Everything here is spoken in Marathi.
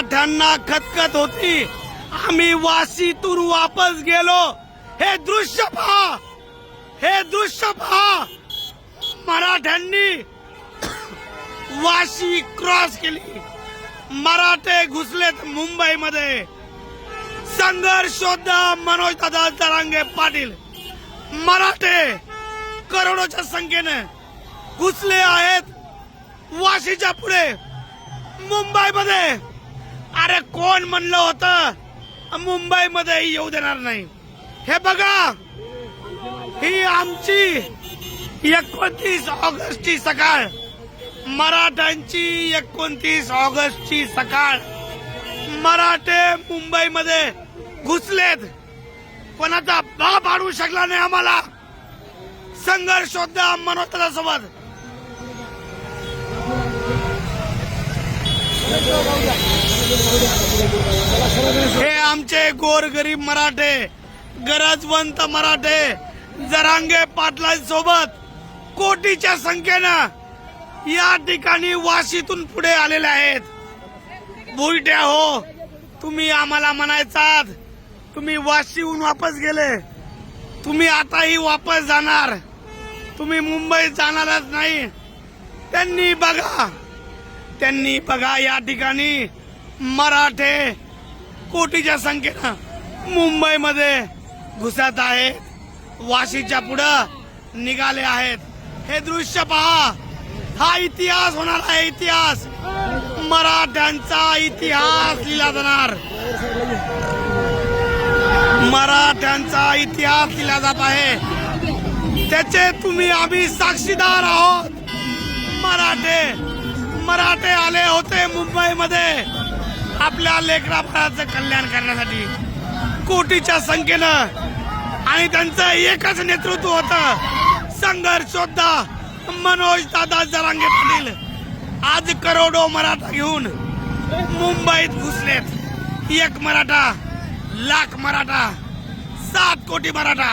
मराठ्यांना खतखत होती. आम्ही वाशीतून वापस गेलो. हे दृश्य पहा. हे दृश्य पहा. मराठ्यांनी वाशी क्रॉस केली. मराठे घुसलेत मुंबईमध्ये. संघर्षोद्धा मनोज दादा जरांगे पाटील. मराठे करोडोच्या संख्येने घुसले आहेत. वाशीच्या पुढे मुंबईमध्ये. अरे कोण म्हणलं होतं? मुंबईमध्ये येऊ देणार नाही. हे बघा ही आमची एकोणतीस ऑगस्टची सकाळ. मराठ्यांची एकोणतीस ऑगस्टची सकाळ. मराठे मुंबईमध्ये घुसलेत. कोणाचा बाप आणू शकला नाही आम्हाला. संघर्ष होता मनोतला सोबत हे आमचे गोरगरीब मराठे गरजवंत मराठे जरांगे पाटलांसोबत कोटीच्या संख्येनं या ठिकाणी वाशीतून पुढे आलेले आहेत. बुलट्या हो तुम्ही आम्हाला म्हणायचात तुम्ही वाशीहून वापस गेले. तुम्ही आताही वापस जाणार. तुम्ही मुंबईत जाणारच नाही. त्यांनी बघा त्यांनी बघा या ठिकाणी मराठे कोटीच्या संख्येनं मुंबईमध्ये घुसत आहेत. वाशीच्या पुढं निघाले आहेत. हे दृश्य पहा. हा इतिहास होणार आहे इतिहास. मराठ्यांचा इतिहास लिहिला जाणार. मराठ्यांचा इतिहास लिहिला जात आहे. त्याचे तुम्ही आम्ही साक्षीदार आहोत. मराठे मराठे आले होते मुंबईमध्ये. आपल्या लेकराबाळाचं कल्याण करण्यासाठी कोटीच्या संख्येनं आणि त्यांचं एकच नेतृत्व होतं. संघर्ष मनोज दादा जरांगे पाटील आज करोडो मराठा घेऊन मुंबईत घुसलेत. एक मराठा लाख मराठा सात कोटी मराठा.